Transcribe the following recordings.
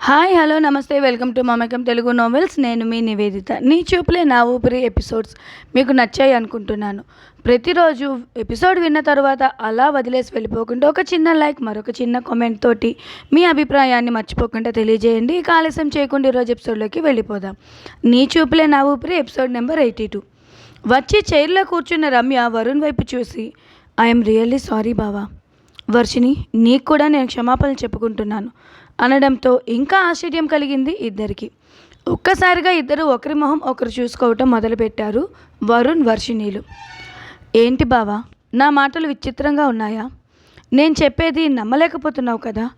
Hi hello నమస్తే welcome to Mamakam Telugu novels నేను మీ నివేదిత. నీ చూపులే నా ఊపిరి ఎపిసోడ్స్ మీకు నచ్చాయి అనుకుంటున్నాను. ప్రతిరోజు ఎపిసోడ్ విన్న తర్వాత అలా వదిలేసి వెళ్ళిపోకుండా ఒక చిన్న లైక్ మరొక చిన్న కామెంట్ తోటి మీ అభిప్రాయాన్ని మర్చిపోకుండా తెలియజేయండి. ఇక ఆలస్యం చేయకుండా ఈరోజు ఎపిసోడ్లోకి వెళ్ళిపోదాం. నీ చూపులే నా ఊపిరి ఎపిసోడ్ నెంబర్ ఎయిటీ టూ వచ్చి చైర్లో కూర్చున్న రమ్య వరుణ్ వైపు చూసి ఐఎమ్ రియల్లీ సారీ బావా. వర్షిని నీకు కూడా నేను క్షమాపణలు చెప్పుకుంటున్నాను. అనడంతో ఇంకా ఆశ్చర్యం కలిగింది ఇద్దరికి. ఒక్కసారిగా ఇద్దరు ఒకరి మొహం ఒకరు చూసుకోవటం మొదలుపెట్టారు వరుణ్ వర్షిణీలు. ఏంటి బావా నా మాటలు విచిత్రంగా ఉన్నాయా? నేను చెప్పేది నమ్మలేకపోతున్నావు కదా?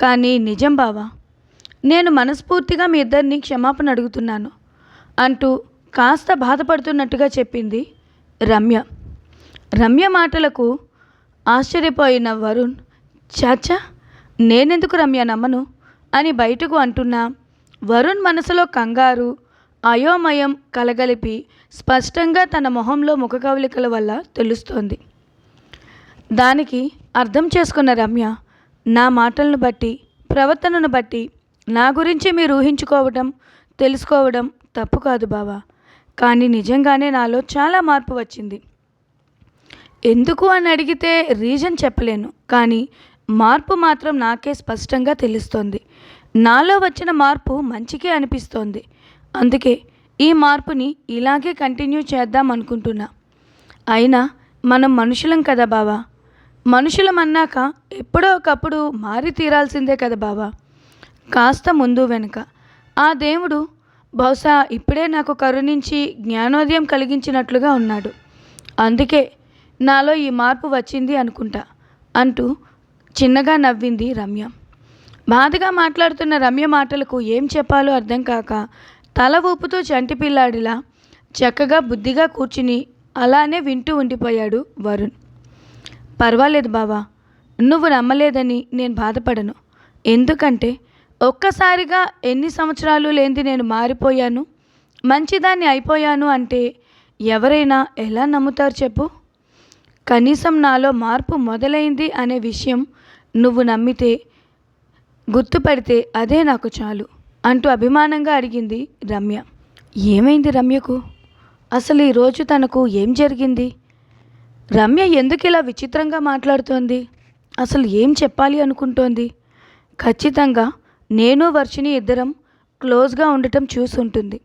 కానీ నిజం బావా నేను మనస్ఫూర్తిగా మీ ఇద్దరిని క్షమాపణ అడుగుతున్నాను అంటూ కాస్త బాధపడుతున్నట్టుగా చెప్పింది రమ్య. రమ్య మాటలకు ఆశ్చర్యపోయిన వరుణ్ చాచా నేనెందుకు రమ్య నమ్మను? అని బయటకు అంటున్నా. వరుణ్ మనసులో కంగారు అయోమయం కలగలిపి స్పష్టంగా తన మొహంలో ముఖకవలికల వల్ల తెలుస్తోంది. దానికి అర్థం చేసుకున్న రమ్య నా మాటలను బట్టి ప్రవర్తనను బట్టి నా గురించి మీరు ఊహించుకోవడం తెలుసుకోవడం తప్పు కాదు బావా. కానీ నిజంగానే నాలో చాలా మార్పు వచ్చింది. ఎందుకు అని అడిగితే రీజన్ చెప్పలేను. కానీ మార్పు మాత్రం నాకే స్పష్టంగా తెలుస్తోంది. నాలో వచ్చిన మార్పు మంచికే అనిపిస్తోంది. అందుకే ఈ మార్పుని ఇలాగే కంటిన్యూ చేద్దాం అనుకుంటున్నా అయినా మనం మనుషులం కదా బావా? మనుషులం అన్నాక ఎప్పుడో ఒకప్పుడు మారి తీరాల్సిందే కదా బావా? కాస్త ముందు వెనుక. ఆ దేవుడు బహుశా ఇప్పుడే నాకు కరుణించి జ్ఞానోదయం కలిగించినట్లుగా ఉన్నాడు. అందుకే నాలో ఈ మార్పు వచ్చింది అనుకుంటా. అంటూ చిన్నగా నవ్వింది రమ్య. బాధగా మాట్లాడుతున్న రమ్య మాటలకు ఏం చెప్పాలో అర్థం కాక తల ఊపుతూ చంటి పిల్లాడిలా చక్కగా బుద్ధిగా కూర్చుని అలానే వింటూ ఉండిపోయాడు వరుణ్. పర్వాలేదు బావా నువ్వు నమ్మలేదని నేను బాధపడను. ఎందుకంటే ఒక్కసారిగా ఎన్ని సంవత్సరాలు లేనిది నేను మారిపోయాను. మంచిదాన్ని అయిపోయాను అంటే ఎవరైనా ఎలా నమ్ముతారు చెప్పు. కనీసం నాలో మార్పు మొదలైంది అనే విషయం నువ్వు నమ్మితే గుర్తుపడితే అదే నాకు చాలు అంటూ అభిమానంగా అడిగింది రమ్య. ఏమైంది రమ్యకు? అసలు ఈరోజు తనకు ఏం జరిగింది? రమ్య ఎందుకు ఇలా విచిత్రంగా మాట్లాడుతోంది? అసలు ఏం చెప్పాలి అనుకుంటోంది? ఖచ్చితంగా నేను వర్షిని ఇద్దరం క్లోజ్గా ఉండటం చూసుంటుంది.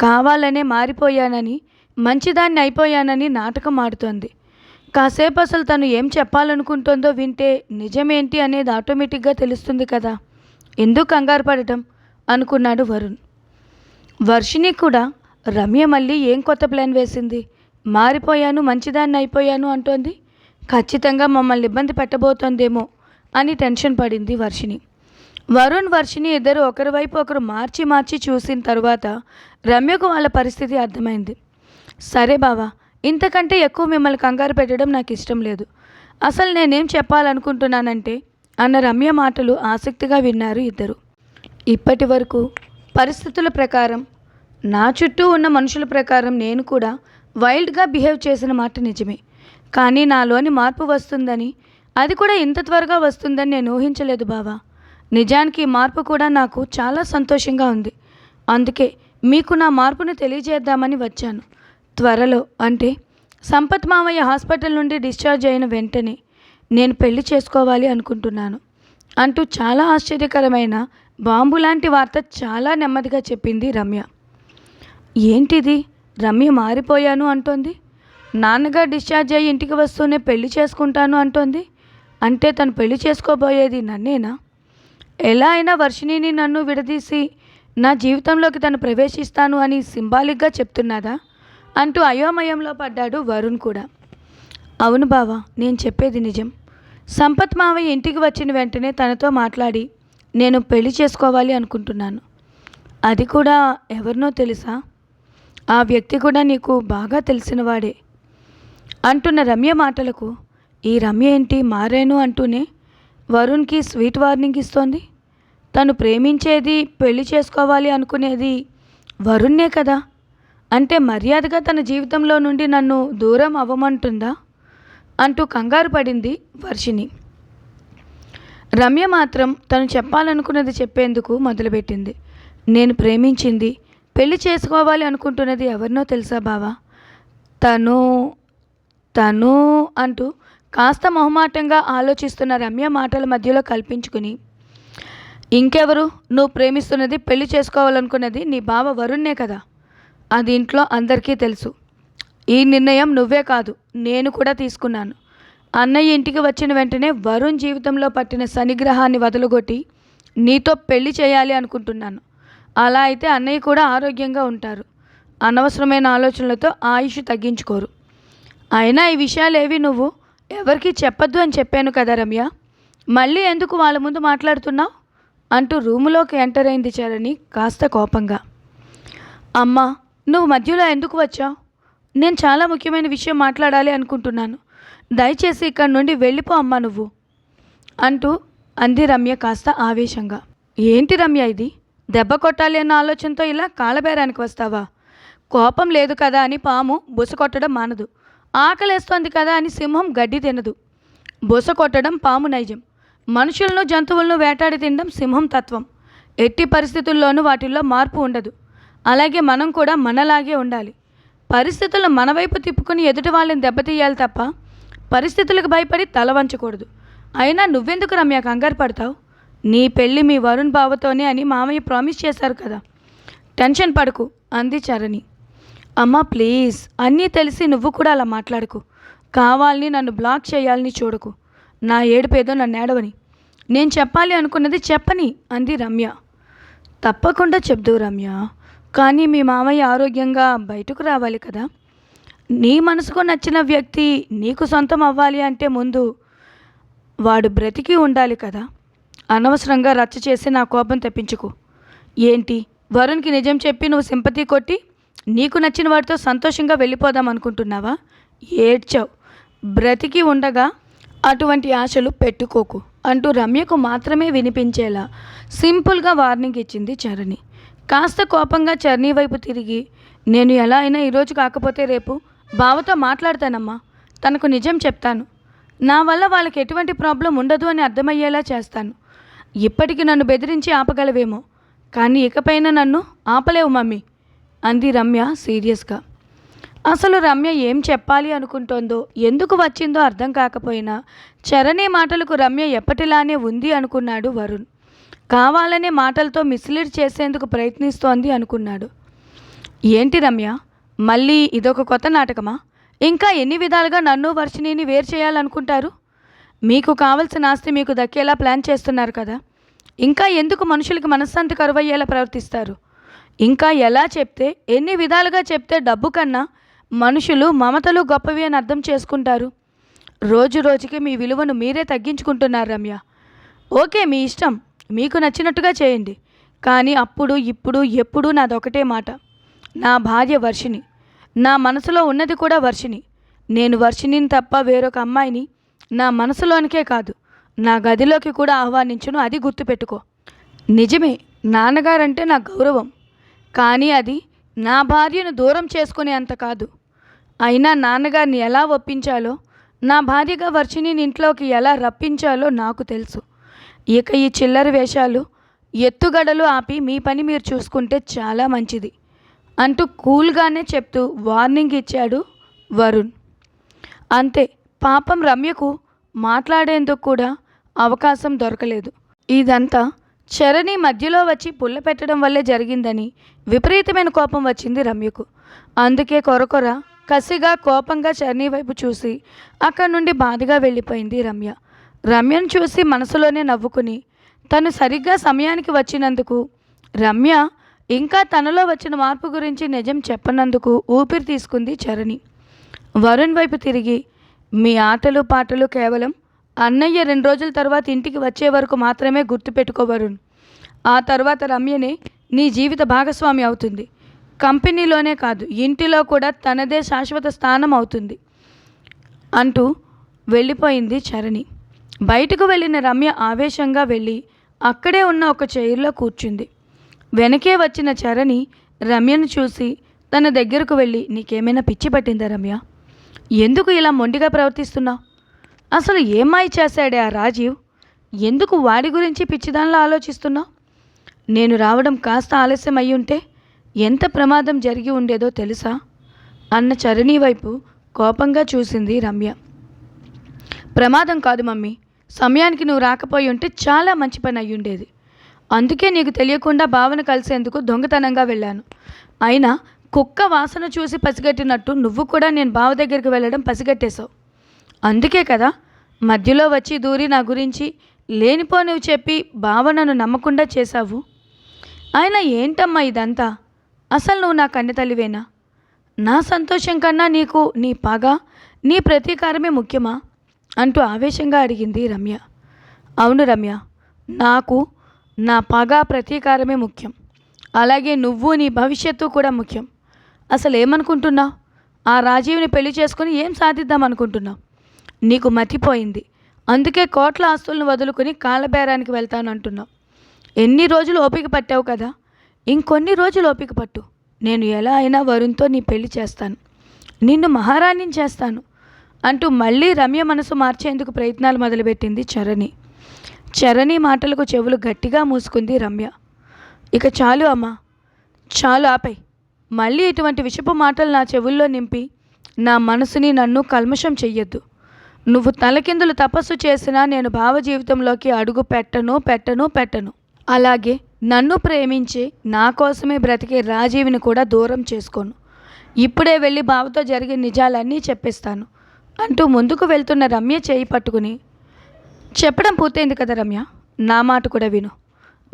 కావాలనే మారిపోయానని మంచిదాన్ని అయిపోయానని నాటకం ఆడుతోంది. కాసేపు అసలు తను ఏం చెప్పాలనుకుంటుందో వింటే నిజమేంటి అనేది ఆటోమేటిక్గా తెలుస్తుంది కదా. ఎందుకు కంగారు పడటం? అనుకున్నాడు వరుణ్. వర్షిని కూడా రమ్య మళ్ళీ ఏం కొత్త ప్లాన్ వేసింది? మారిపోయాను మంచిదాన్ని అయిపోయాను అంటోంది? ఖచ్చితంగా మమ్మల్ని ఇబ్బంది పెట్టబోతోందేమో అని టెన్షన్ పడింది వర్షిని వరుణ్ వర్షిని ఇద్దరు ఒకరి వైపు ఒకరు మార్చి మార్చి చూసిన తరువాత రమ్యకు వాళ్ళ పరిస్థితి అర్థమైంది. సరే బావా ఇంతకంటే ఎక్కువ మిమ్మల్ని కంగారు పెట్టడం నాకు ఇష్టం లేదు. అసలు నేనేం చెప్పాలనుకుంటున్నానంటే అన్న రమ్య మాటలు ఆసక్తిగా విన్నారు ఇద్దరు. ఇప్పటి వరకు పరిస్థితుల ప్రకారం నా చుట్టూ ఉన్న మనుషుల ప్రకారం నేను కూడా వైల్డ్గా బిహేవ్ చేసిన మాట నిజమే. కానీ నాలోని మార్పు వస్తుందని అది కూడా ఇంత త్వరగా వస్తుందని నేను ఊహించలేదు బావా. నిజానికి మార్పు కూడా నాకు చాలా సంతోషంగా ఉంది. అందుకే మీకు నా మార్పును తెలియజేద్దామని వచ్చాను. త్వరలో అంటే సంపత్ మామయ్య హాస్పిటల్ నుండి డిశ్చార్జ్ అయిన వెంటనే నేను పెళ్ళి చేసుకోవాలి అనుకుంటున్నాను అంటూ చాలా ఆశ్చర్యకరమైన బాంబు లాంటి వార్త చాలా నెమ్మదిగా చెప్పింది రమ్య. ఏంటిది? రమ్య మారిపోయాను అంటోంది. నాన్నగారు డిశ్చార్జ్ అయ్యి ఇంటికి వస్తూనే పెళ్ళి చేసుకుంటాను అంటోంది. అంటే తను పెళ్ళి చేసుకోబోయేది నన్నేనా? ఎలా అయినా వర్షిణిని నన్ను విడదీసి నా జీవితంలోకి తను ప్రవేశిస్తాను అని సింబాలిక్గా చెప్తున్నదా అంటూ అయోమయంలో పడ్డాడు వరుణ్ కూడా. అవును బావా నేను చెప్పేది నిజం. సంపత్ మావయ్య ఇంటికి వచ్చిన వెంటనే తనతో మాట్లాడి నేను పెళ్ళి చేసుకోవాలి అనుకుంటున్నాను. అది కూడా ఎవరినో తెలుసా? ఆ వ్యక్తి కూడా నీకు బాగా తెలిసినవాడే అంటున్న రమ్య మాటలకు ఈ రమ్య ఏంటి మారాను అంటూనే వరుణ్కి స్వీట్ వార్నింగ్ ఇస్తోంది? తను ప్రేమించేది పెళ్ళి చేసుకోవాలి అనుకునేది వరుణ్నే కదా? అంటే మర్యాదగా తన జీవితంలో నుండి నన్ను దూరం అవ్వమంటుందా? అంటూ కంగారు పడింది వర్షిణి. రమ్య మాత్రం తను చెప్పాలనుకున్నది చెప్పేందుకు మొదలుపెట్టింది. నేను ప్రేమించింది పెళ్ళి చేసుకోవాలి అనుకుంటున్నది ఎవరినో తెలుసా బావా? తను తను అంటూ కాస్త మొహమాటంగా ఆలోచిస్తున్న రమ్య మాటల మధ్యలో కల్పించుకుని ఇంకెవరు? నువ్వు ప్రేమిస్తున్నది పెళ్ళి చేసుకోవాలనుకున్నది నీ బావ వరుణ్నే కదా. అది ఇంట్లో అందరికీ తెలుసు. ఈ నిర్ణయం నువ్వే కాదు నేను కూడా తీసుకున్నాను. అన్నయ్య ఇంటికి వచ్చిన వెంటనే వరుణ్ జీవితంలో పట్టిన శనిగ్రహాన్ని వదలగొట్టి నీతో పెళ్ళి చేయాలి అనుకుంటున్నాను. అలా అయితే అన్నయ్య కూడా ఆరోగ్యంగా ఉంటారు. అనవసరమైన ఆలోచనలతో ఆయుష్ తగ్గించుకోరు. అయినా ఈ విషయాలేవి నువ్వు ఎవరికి చెప్పొద్దు అని చెప్పాను కదా రమ్య. మళ్ళీ ఎందుకు వాళ్ళ ముందు మాట్లాడుతున్నావు? అంటూ రూములోకి ఎంటర్ అయింది చరణి కాస్త కోపంగా. అమ్మా నువ్వు మధ్యలో ఎందుకు వచ్చావు నేను చాలా ముఖ్యమైన విషయం మాట్లాడాలి అనుకుంటున్నాను. దయచేసి ఇక్కడి నుండి వెళ్ళిపో అమ్మా నువ్వు. అంటూ అంది రమ్య కాస్త ఆవేశంగా. ఏంటి రమ్య ఇది? దెబ్బ కొట్టాలి అన్న ఆలోచనతో ఇలా కాళ్ళబేరానికి వస్తావా? కోపం లేదు కదా అని పాము బుస కొట్టడం మానదు. ఆకలేస్తోంది కదా అని సింహం గడ్డి తినదు. బుస కొట్టడం పాము నైజం. మనుషులను జంతువులను వేటాడి తినడం సింహం తత్వం. ఎట్టి పరిస్థితుల్లోనూ వాటిల్లో మార్పు ఉండదు. అలాగే మనం కూడా మనలాగే ఉండాలి. పరిస్థితులను మన వైపు తిప్పుకొని ఎదుటి వాళ్ళని దెబ్బతీయాలి తప్ప పరిస్థితులకు భయపడి తల వంచకూడదు. అయినా నువ్వెందుకు రమ్య కంగారు పడతావు? నీ పెళ్ళి మీ వరుణ్ బావతోనే అని మామయ్య ప్రామిస్ చేశారు కదా. టెన్షన్ పడకు అంది చరణి. అమ్మా ప్లీజ్ అన్నీ తెలిసి నువ్వు కూడా అలా మాట్లాడకు. కావాలని నన్ను బ్లాక్ చేయాలని చూడకు. నా ఏడుపేదో నన్ను ఏడవని. నేను చెప్పాలి అనుకున్నది చెప్పని అంది రమ్య. తప్పకుండా చెప్దు రమ్య. కానీ మీ మామయ్య ఆరోగ్యంగా బయటకు రావాలి కదా. నీ మనసుకు నచ్చిన వ్యక్తి నీకు సొంతం అవ్వాలి అంటే ముందు వాడు బ్రతికి ఉండాలి కదా. అనవసరంగా రచ్చ చేసి నా కోపం తెప్పించుకో. ఏంటి? వరుణ్కి నిజం చెప్పి నువ్వు సింపతి కొట్టి నీకు నచ్చిన వాడితో సంతోషంగా వెళ్ళిపోదాం అనుకుంటున్నావా? ఏడ్చావు. బ్రతికి ఉండగా అటువంటి ఆశలు పెట్టుకోకు అంటూ రమ్యకు మాత్రమే వినిపించేలా సింపుల్గా వార్నింగ్ ఇచ్చింది చరణి. కాస్త కోపంగా చర్నీ వైపు తిరిగి నేను ఎలా అయినా ఈరోజు కాకపోతే రేపు బావతో మాట్లాడతానమ్మా. తనకు నిజం చెప్తాను. నా వల్ల వాళ్ళకి ఎటువంటి ప్రాబ్లం ఉండదు అని అర్థమయ్యేలా చేస్తాను. ఇప్పటికి నన్ను బెదిరించి ఆపగలవేమో కానీ ఇకపైన నన్ను ఆపలేవు మమ్మీ అంది రమ్య సీరియస్గా. అసలు రమ్య ఏం చెప్పాలి అనుకుంటోందో ఎందుకు వచ్చిందో అర్థం కాకపోయినా చరణి మాటలకు రమ్య ఎప్పటిలానే ఉంది అనుకున్నాడు వరుణ్. కావాలనే మాటలతో మిస్లీడ్ చేసేందుకు ప్రయత్నిస్తోంది అనుకున్నాడు. ఏంటి రమ్య? మళ్ళీ ఇదొక కొత్త నాటకమా? ఇంకా ఎన్ని విధాలుగా నన్ను వర్షిణిని వేరు చేయాలనుకుంటారు? మీకు కావలసిన ఆస్తి మీకు దక్కేలా ప్లాన్ చేస్తున్నారు కదా. ఇంకా ఎందుకు మనుషులకి మనశ్శాంతి కరువయ్యేలా ప్రవర్తిస్తారు? ఇంకా ఎలా చెప్తే ఎన్ని విధాలుగా చెప్తే డబ్బు కన్నా మనుషులు మమతలు గొప్పవి అని అర్థం చేసుకుంటారు? రోజు రోజుకి మీ విలువను మీరే తగ్గించుకుంటున్నారు రమ్య. ఓకే మీ ఇష్టం. మీకు నచ్చినట్టుగా చేయండి. కానీ అప్పుడు ఇప్పుడు ఎప్పుడు నాదొకటే మాట. నా భార్య వర్షిని నా మనసులో ఉన్నది కూడా వర్షిని నేను వర్షినిని తప్ప వేరొక అమ్మాయిని నా మనసులోనికే కాదు. నా గదిలోకి కూడా ఆహ్వానించును అది గుర్తుపెట్టుకో. నిజమే నాన్నగారంటే నా గౌరవం. కానీ అది నా భార్యను దూరం చేసుకునే అంత కాదు. అయినా నాన్నగారిని ఎలా ఒప్పించాలో నా భార్యగా వర్షిని ఇంట్లోకి ఎలా రప్పించాలో నాకు తెలుసు. ఇక ఈ చిల్లర వేషాలు ఎత్తుగడలు ఆపి మీ పని మీరు చూసుకుంటే చాలా మంచిది అంటూ కూల్గానే చెప్తూ వార్నింగ్ ఇచ్చాడు వరుణ్. అంతే పాపం రమ్యకు మాట్లాడేందుకు కూడా అవకాశం దొరకలేదు. ఇదంతా చరణి మధ్యలో వచ్చి పుల్ల పెట్టడం వల్లే జరిగిందని విపరీతమైన కోపం వచ్చింది రమ్యకు. అందుకే కొరకొర కసిగా కోపంగా చరణి వైపు చూసి అక్కడి నుండి బాధగా వెళ్ళిపోయింది రమ్య. రమ్యను చూసి మనసులోనే నవ్వుకుని తను సరిగ్గా సమయానికి వచ్చినందుకు రమ్య ఇంకా తనలో వచ్చిన మార్పు గురించి నిజం చెప్పనందుకు ఊపిరి తీసుకుంది చరణి. వరుణ్ వైపు తిరిగి మీ ఆటలు పాటలు కేవలం అన్నయ్య రెండు రోజుల తర్వాత ఇంటికి వచ్చే వరకు మాత్రమే గుర్తుపెట్టుకో వరుణ్. ఆ తర్వాత రమ్యనే నీ జీవిత భాగస్వామి అవుతుంది. కంపెనీలోనే కాదు ఇంటిలో కూడా తనదే శాశ్వత స్థానం అవుతుంది అంటూ వెళ్ళిపోయింది చరణి. బయటకు వెళ్ళిన రమ్య ఆవేశంగా వెళ్ళి అక్కడే ఉన్న ఒక చైర్లో కూర్చుంది. వెనకే వచ్చిన చరణి రమ్యను చూసి తన దగ్గరకు వెళ్ళి నీకేమైనా పిచ్చి పట్టిందా రమ్య? ఎందుకు ఇలా మొండిగా ప్రవర్తిస్తున్నావు అసలు ఏమాయి చేశాడే ఆ రాజీవ్? ఎందుకు వాడి గురించి పిచ్చిదానిలా ఆలోచిస్తున్నావు నేను రావడం కాస్త ఆలస్యం అయి ఉంటే ఎంత ప్రమాదం జరిగి ఉండేదో తెలుసా? అన్న చరణి వైపు కోపంగా చూసింది రమ్య. ప్రమాదం కాదు మమ్మీ. సమయానికి నువ్వు రాకపోయి ఉంటే చాలా మంచి పని అయి ఉండేది అందుకే నీకు తెలియకుండా భావన కలిసేందుకు దొంగతనంగా వెళ్ళాను. అయినా కుక్క వాసన చూసి పసిగట్టినట్టు నువ్వు కూడా నేను బావ దగ్గరికి వెళ్ళడం పసిగట్టేశావు. అందుకే కదా మధ్యలో వచ్చి దూరి నా గురించి లేనిపోనివి చెప్పి భావనను నమ్మకుండా చేశావు? ఆయన ఏంటమ్మా ఇదంతా? అసలు నువ్వు నా కన్నెతల్లివేనా నా సంతోషం కన్నా నీకు నీ పగ నీ ప్రతీకారమే ముఖ్యమా? అంటూ ఆవేశంగా అడిగింది రమ్య. అవును రమ్య నాకు నా పగ ప్రతీకారమే ముఖ్యం. అలాగే నువ్వు నీ భవిష్యత్తు కూడా ముఖ్యం. అసలు ఏమనుకుంటున్నావు ఆ రాజీవ్ని పెళ్ళి చేసుకుని ఏం సాధిద్దాం అనుకుంటున్నావు నీకు మతిపోయింది. అందుకే కోట్ల ఆస్తులను వదులుకుని కాళ్ళబేరానికి వెళ్తాను అంటున్నావు ఎన్ని రోజులు ఓపిక పట్టావు కదా? ఇంకొన్ని రోజులు ఓపిక పట్టు. నేను ఎలా అయినా వరుణ్తో నీ పెళ్ళి చేస్తాను. నిన్ను మహారాణిని చేస్తాను. అంటూ మళ్ళీ రమ్య మనసు మార్చేందుకు ప్రయత్నాలు మొదలుపెట్టింది చరణి. చరణి మాటలకు చెవులు గట్టిగా మూసుకుంది రమ్య. ఇక చాలు అమ్మా. చాలు ఆపై. మళ్ళీ ఇటువంటి విషపు మాటలు నా చెవుల్లో నింపి నా మనసుని నన్ను కల్మషం చెయ్యొద్దు. నువ్వు తలకిందులు తపస్సు చేసినా నేను భావ జీవితంలోకి అడుగు పెట్టను పెట్టను పెట్టను. అలాగే నన్ను ప్రేమించి నా కోసమే బ్రతికే రాజీవిని కూడా దూరం చేసుకోను. ఇప్పుడే వెళ్ళి బావతో జరిగే నిజాలన్నీ చెప్పేస్తాను. అంటూ ముందుకు వెళ్తున్న రమ్య చేయి పట్టుకుని చెప్పడం పూర్తయింది కదా రమ్య నా మాట కూడా విను.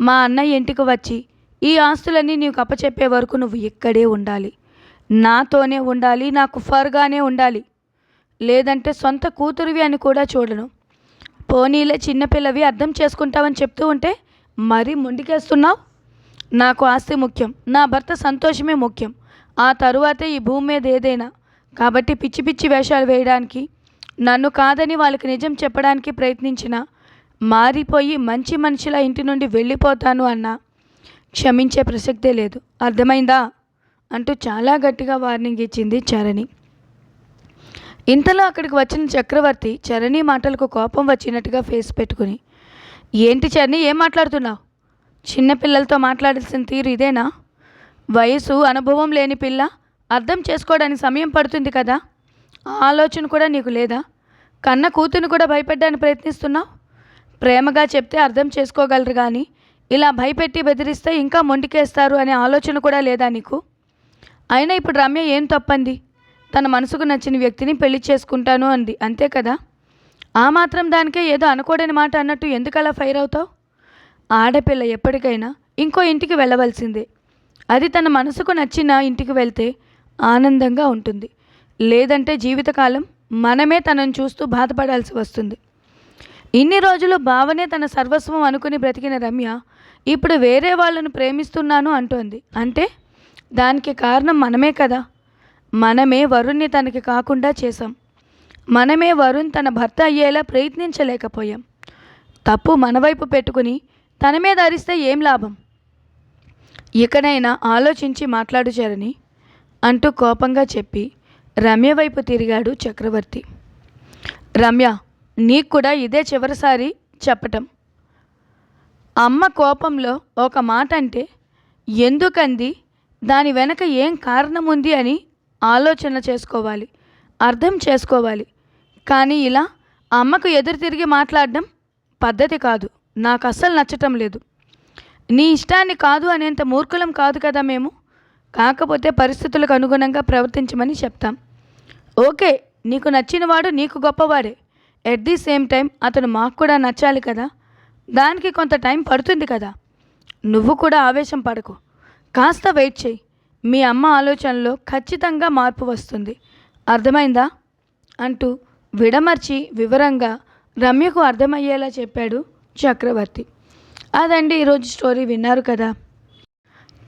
మా అన్నయ్య ఇంటికి వచ్చి ఈ ఆస్తులన్నీ నీకు అప్పచెప్పే వరకు నువ్వు ఇక్కడే ఉండాలి. నాతోనే ఉండాలి నాకు ఫర్గానే ఉండాలి. లేదంటే సొంత కూతురివి అని కూడా చూడను. పోనీలే చిన్నపిల్లవి అర్థం చేసుకుంటావని చెప్తూ ఉంటే మరీ ముందుకేస్తున్నావు నాకు ఆస్తి ముఖ్యం నా భర్త సంతోషమే ముఖ్యం. ఆ తరువాతే ఈ భూమి మీద ఏదైనా కాబట్టి పిచ్చి పిచ్చి వేషాలు వేయడానికి నన్ను కాదని వాళ్ళకి నిజం చెప్పడానికి ప్రయత్నించిన మారిపోయి మంచి మనిషిలా ఇంటి నుండి వెళ్ళిపోతాను అన్నా క్షమించే ప్రసక్తే లేదు. అర్థమైందా? అంటూ చాలా గట్టిగా వార్నింగ్ ఇచ్చింది చరణి. ఇంతలో అక్కడికి వచ్చిన చక్రవర్తి చరణి మాటలకు కోపం వచ్చినట్టుగా ఫేస్ పెట్టుకుని ఏంటి చరణి ఏం మాట్లాడుతున్నావు? చిన్నపిల్లలతో మాట్లాడాల్సిన తీరు ఇదేనా? వయసు అనుభవం లేని పిల్ల అర్థం చేసుకోవడానికి సమయం పడుతుంది కదా? ఆ ఆలోచన కూడా నీకు లేదా? కన్న కూతుని కూడా భయపెట్టడానికి ప్రయత్నిస్తున్నావు? ప్రేమగా చెప్తే అర్థం చేసుకోగలరు కానీ ఇలా భయపెట్టి బెదిరిస్తే ఇంకా మొండికేస్తారు అనే ఆలోచన కూడా లేదా నీకు? అయినా ఇప్పుడు రమ్య ఏం తప్పంది? తన మనసుకు నచ్చిన వ్యక్తిని పెళ్ళి చేసుకుంటాను అంది. అంతే కదా? ఆ మాత్రం దానికే ఏదో అనుకోడని మాట అన్నట్టు ఎందుకు అలా ఫైర్ అవుతావు? ఆడపిల్ల ఎప్పటికైనా ఇంకో ఇంటికి వెళ్ళవలసిందే. అది తన మనసుకు నచ్చిన ఇంటికి వెళ్తే ఆనందంగా ఉంటుంది. లేదంటే జీవితకాలం మనమే తనను చూస్తూ బాధపడాల్సి వస్తుంది. ఇన్ని రోజులు భావనే తన సర్వస్వం అనుకుని బ్రతికిన రమ్య ఇప్పుడు వేరే వాళ్ళను ప్రేమిస్తున్నాను అంటోంది. అంటే దానికి కారణం మనమే కదా. మనమే వరుణ్ణి తనకి కాకుండా చేశాం. మనమే వరుణ్ తన భర్త అయ్యేలా ప్రయత్నించలేకపోయాం. తప్పు మనవైపు పెట్టుకుని తన మీద అరిస్తే ఏం లాభం? ఇకనైనా ఆలోచించి మాట్లాడుచారని అంటూ కోపంగా చెప్పి రమ్య వైపు తిరిగాడు చక్రవర్తి. రమ్య నీకు కూడా ఇదే చివరిసారి చెప్పటం. అమ్మ కోపంలో ఒక మాట అంటే ఎందుకంది? దాని వెనక ఏం కారణం ఉంది? అని ఆలోచన చేసుకోవాలి అర్థం చేసుకోవాలి. కానీ ఇలా అమ్మకు ఎదురు తిరిగి మాట్లాడడం పద్ధతి కాదు. నాకు అస్సలు నచ్చటం లేదు. నీ ఇష్టాన్ని కాదు అనేంత మూర్ఖులం కాదు కదా మేము? కాకపోతే పరిస్థితులకు అనుగుణంగా ప్రవర్తించమని చెప్తాం. ఓకే నీకు నచ్చినవాడు నీకు గొప్పవాడే. ఎట్ ది సేమ్ టైం అతను మాకు కూడా నచ్చాలి కదా. దానికి కొంత టైం పడుతుంది కదా. నువ్వు కూడా ఆవేశం పడకు. కాస్త వెయిట్ చేయి. మీ అమ్మ ఆలోచనలో ఖచ్చితంగా మార్పు వస్తుంది. అర్థమైందా? అంటూ విడమర్చి వివరంగా రమ్యకు అర్థమయ్యేలా చెప్పాడు చక్రవర్తి. అదండి ఈరోజు స్టోరీ విన్నారు కదా.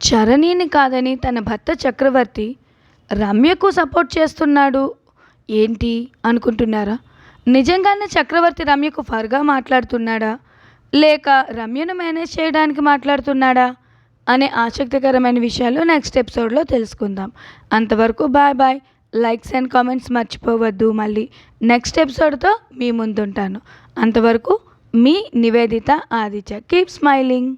చరణిని కాదని తన భర్త చక్రవర్తి రమ్యకు సపోర్ట్ చేస్తున్నాడు. ఏంటి? అనుకుంటున్నారా? నిజంగానే చక్రవర్తి రమ్యకు ఫర్గా మాట్లాడుతున్నాడా? లేక రమ్యను మేనేజ్ చేయడానికి మాట్లాడుతున్నాడా? అనే ఆసక్తికరమైన విషయాలు నెక్స్ట్ ఎపిసోడ్లో తెలుసుకుందాం. అంతవరకు bye bye. Likes and comments మర్చిపోవద్దు. మళ్ళీ నెక్స్ట్ ఎపిసోడ్తో మీ ముందుంటాను. అంతవరకు మీ నివేదిత ఆదిత్య. Keep smiling.